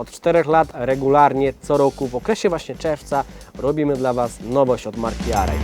Od 4 lat regularnie, co roku, w okresie właśnie czerwca robimy dla Was nowość od marki Arej.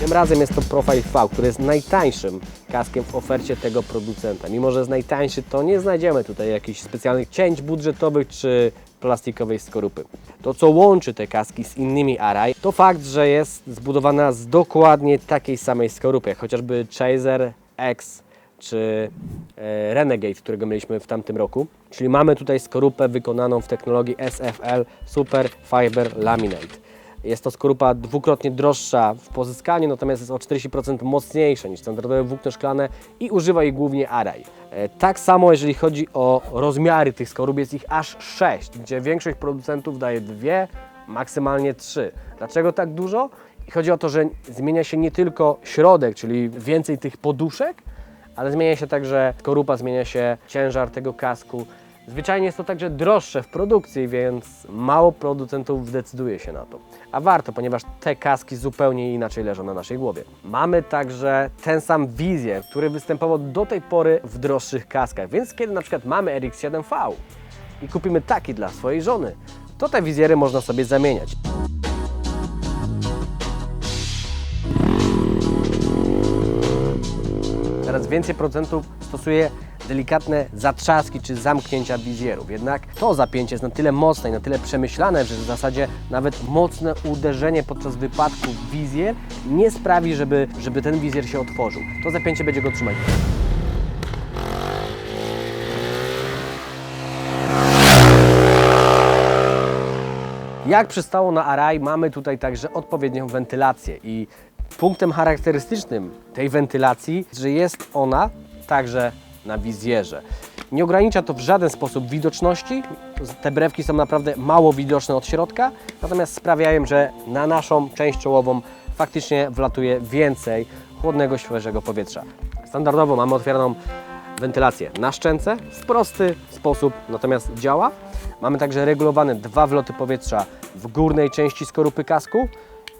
Tym razem jest to Profile V, który jest najtańszym kaskiem w ofercie tego producenta. Mimo, że jest najtańszy, to nie znajdziemy tutaj jakichś specjalnych cięć budżetowych czy plastikowej skorupy. To, co łączy te kaski z innymi Arai, to fakt, że jest zbudowana z dokładnie takiej samej skorupy, jak chociażby Chaser X czy e, Renegade, którego mieliśmy w tamtym roku. Czyli mamy tutaj skorupę wykonaną w technologii SFL Super Fiber Laminate. Jest to skorupa dwukrotnie droższa w pozyskaniu, natomiast jest o 40% mocniejsza niż standardowe włókno szklane i używa jej głównie Arai. E, Tak samo jeżeli chodzi o rozmiary tych skorup, jest ich aż 6, gdzie większość producentów daje dwie, maksymalnie trzy. Dlaczego tak dużo? Chodzi o to, że zmienia się nie tylko środek, czyli więcej tych poduszek, ale zmienia się także skorupa, zmienia się ciężar tego kasku. Zwyczajnie jest to także droższe w produkcji, więc mało producentów decyduje się na to. A warto, ponieważ te kaski zupełnie inaczej leżą na naszej głowie. Mamy także ten sam wizjer, który występował do tej pory w droższych kaskach, więc kiedy na przykład mamy RX7V i kupimy taki dla swojej żony, to te wizjery można sobie zamieniać. Więcej producentów stosuje delikatne zatrzaski czy zamknięcia wizjerów. Jednak to zapięcie jest na tyle mocne i na tyle przemyślane, że w zasadzie nawet mocne uderzenie podczas wypadku wizjer nie sprawi, żeby, żeby ten wizjer się otworzył. To zapięcie będzie go trzymać. Jak przystało na Arai, mamy tutaj także odpowiednią wentylację i punktem charakterystycznym tej wentylacji, że jest ona także na wizjerze. Nie ogranicza to w żaden sposób widoczności. Te brewki są naprawdę mało widoczne od środka, natomiast sprawiają, że na naszą część czołową faktycznie wlatuje więcej chłodnego, świeżego powietrza. Standardowo mamy otwieraną wentylację na szczęce w prosty sposób, natomiast działa. Mamy także regulowane dwa wloty powietrza w górnej części skorupy kasku.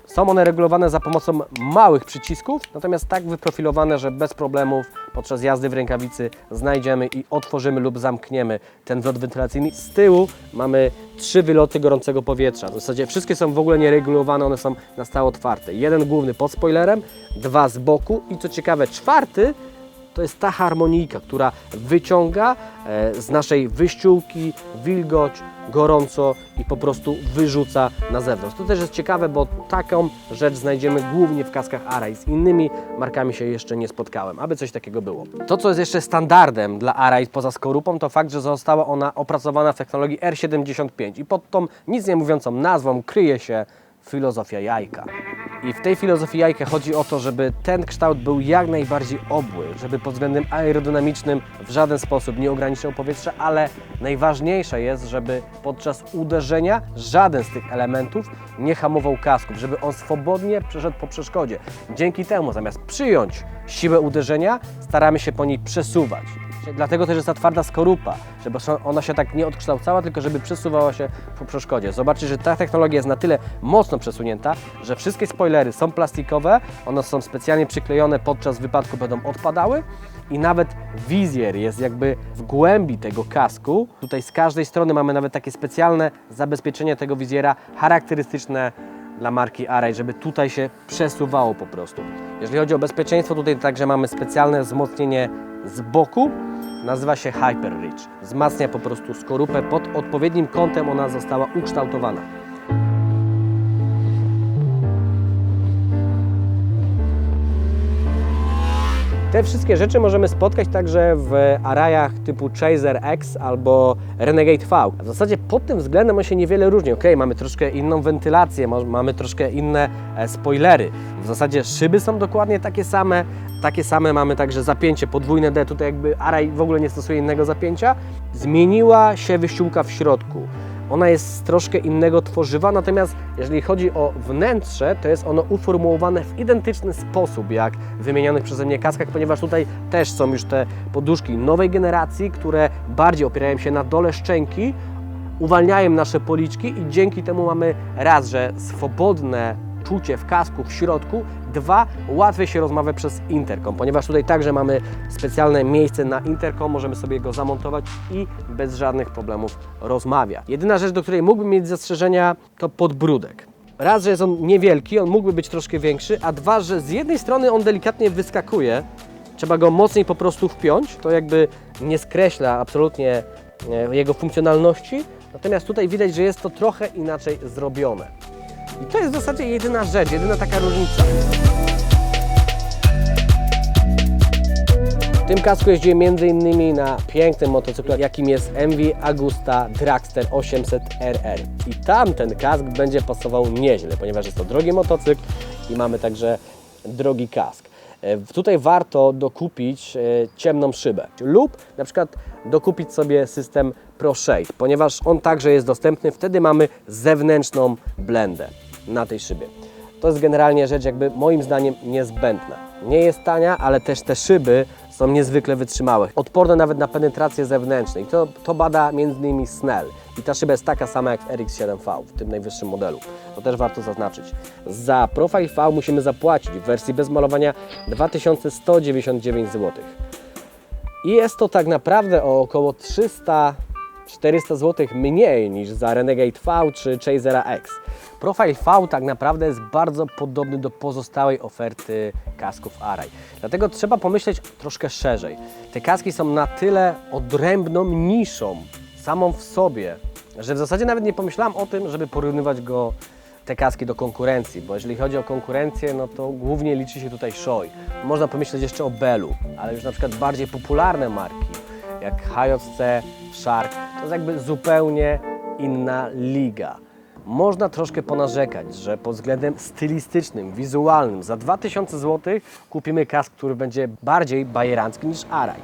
Są one regulowane za pomocą małych przycisków, natomiast tak wyprofilowane, że bez problemów podczas jazdy w rękawicy znajdziemy i otworzymy lub zamkniemy ten wlot wentylacyjny. Z tyłu mamy trzy wyloty gorącego powietrza. W zasadzie wszystkie są w ogóle nieregulowane, one są na stałe otwarte. Jeden główny pod spoilerem, dwa z boku i co ciekawe czwarty to jest ta harmonijka, która wyciąga e, z naszej wyściółki wilgoć, gorąco i po prostu wyrzuca na zewnątrz. To też jest ciekawe, bo taką rzecz znajdziemy głównie w kaskach Arai. Z innymi markami się jeszcze nie spotkałem, aby coś takiego było. To, co jest jeszcze standardem dla Arai poza skorupą, to fakt, że została ona opracowana w technologii R75 i pod tą nic nie mówiącą nazwą kryje się filozofia jajka. I w tej filozofii jajka chodzi o to, żeby ten kształt był jak najbardziej obły, żeby pod względem aerodynamicznym w żaden sposób nie ograniczał powietrza, ale najważniejsze jest, żeby podczas uderzenia żaden z tych elementów nie hamował kasków, żeby on swobodnie przeszedł po przeszkodzie. Dzięki temu zamiast przyjąć siłę uderzenia, staramy się po niej przesuwać. Dlatego też jest ta twarda skorupa, żeby ona się tak nie odkształcała, tylko żeby przesuwała się po przeszkodzie. Zobaczcie, że ta technologia jest na tyle mocno przesunięta, że wszystkie spoilery są plastikowe, one są specjalnie przyklejone podczas wypadku, będą odpadały i nawet wizjer jest jakby w głębi tego kasku. Tutaj z każdej strony mamy nawet takie specjalne zabezpieczenie tego wizjera charakterystyczne dla marki Arai, żeby tutaj się przesuwało po prostu. Jeżeli chodzi o bezpieczeństwo, tutaj także mamy specjalne wzmocnienie z boku, nazywa się Hyper Reach. Wzmacnia po prostu skorupę pod odpowiednim kątem, ona została ukształtowana. Te wszystkie rzeczy możemy spotkać także w arajach typu Chaser X albo Renegade V. W zasadzie pod tym względem on się niewiele różni. Ok, mamy troszkę inną wentylację, mamy troszkę inne e, spoilery. W zasadzie szyby są dokładnie takie same. Takie same mamy także zapięcie podwójne D. Tutaj jakby Araj w ogóle nie stosuje innego zapięcia. Zmieniła się wyściółka w środku. Ona jest z troszkę innego tworzywa, natomiast jeżeli chodzi o wnętrze, to jest ono uformułowane w identyczny sposób jak w wymienionych przeze mnie kaskach, ponieważ tutaj też są już te poduszki nowej generacji, które bardziej opierają się na dole szczęki, uwalniają nasze policzki i dzięki temu mamy raz, że swobodne czucie w kasku w środku, Dwa, łatwiej się rozmawia przez interkom, ponieważ tutaj także mamy specjalne miejsce na interkom, możemy sobie go zamontować i bez żadnych problemów rozmawia. Jedyna rzecz, do której mógłbym mieć zastrzeżenia, to podbródek. Raz, że jest on niewielki, on mógłby być troszkę większy, a dwa, że z jednej strony on delikatnie wyskakuje, trzeba go mocniej po prostu wpiąć, to jakby nie skreśla absolutnie e, jego funkcjonalności, natomiast tutaj widać, że jest to trochę inaczej zrobione. I to jest w zasadzie jedyna rzecz, jedyna taka różnica. W tym kasku jeździłem m.in. na pięknym motocyklu, jakim jest MV Agusta Dragster 800 RR. I tam ten kask będzie pasował nieźle, ponieważ jest to drogi motocykl i mamy także drogi kask. E, Tutaj warto dokupić e, ciemną szybę lub na przykład dokupić sobie system Pro Shade, ponieważ on także jest dostępny. Wtedy mamy zewnętrzną blendę na tej szybie. To jest generalnie rzecz jakby moim zdaniem niezbędna. Nie jest tania, ale też te szyby są niezwykle wytrzymałe. Odporne nawet na penetrację zewnętrzną. I to, to bada m.in. Snell. I ta szyba jest taka sama jak w RX-7V, w tym najwyższym modelu. To też warto zaznaczyć. Za Profile V musimy zapłacić w wersji bez malowania 2199 zł. I jest to tak naprawdę o około 300-400 zł mniej niż za Renegade V czy Chasera X. Profile V tak naprawdę jest bardzo podobny do pozostałej oferty kasków Arai. Dlatego trzeba pomyśleć troszkę szerzej. Te kaski są na tyle odrębną niszą samą w sobie, że w zasadzie nawet nie pomyślałem o tym, żeby porównywać go te kaski do konkurencji, bo jeżeli chodzi o konkurencję, no to głównie liczy się tutaj Shoei. Można pomyśleć jeszcze o Bellu, ale już na przykład bardziej popularne marki, jak HJC, Shark, to jest jakby zupełnie inna liga. Można troszkę ponarzekać, że pod względem stylistycznym, wizualnym za 2000 zł kupimy kask, który będzie bardziej bajerancki niż Arai.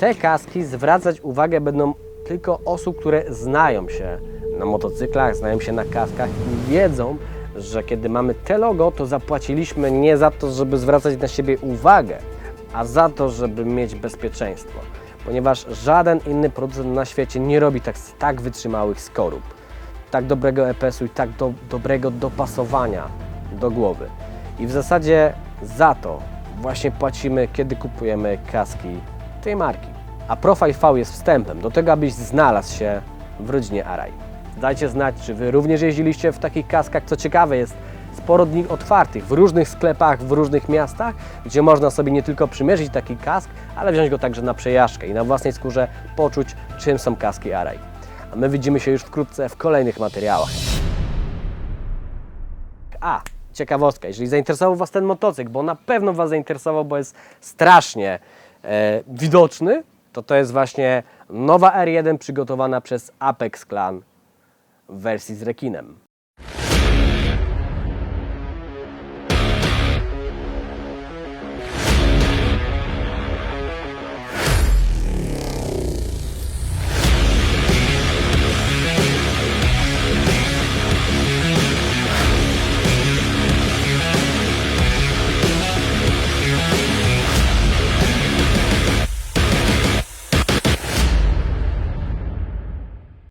Te kaski zwracać uwagę będą tylko osób, które znają się na motocyklach, znają się na kaskach i wiedzą, że kiedy mamy te logo, to zapłaciliśmy nie za to, żeby zwracać na siebie uwagę, a za to, żeby mieć bezpieczeństwo. Ponieważ żaden inny producent na świecie nie robi tak, tak wytrzymałych skorup, tak dobrego EPS-u i tak do, dobrego dopasowania do głowy. I w zasadzie za to właśnie płacimy, kiedy kupujemy kaski tej marki. A Profile V jest wstępem do tego, abyś znalazł się w rodzinie Arai. Dajcie znać, czy Wy również jeździliście w takich kaskach. Co ciekawe, jest sporo dni otwartych w różnych sklepach, w różnych miastach, gdzie można sobie nie tylko przymierzyć taki kask, ale wziąć go także na przejażdżkę i na własnej skórze poczuć, czym są kaski Arai. A my widzimy się już wkrótce w kolejnych materiałach. A, ciekawostka, jeżeli zainteresował Was ten motocykl, bo na pewno Was zainteresował, bo jest strasznie e, widoczny, to to jest właśnie nowa R1 przygotowana przez Apex Clan w wersji z rekinem.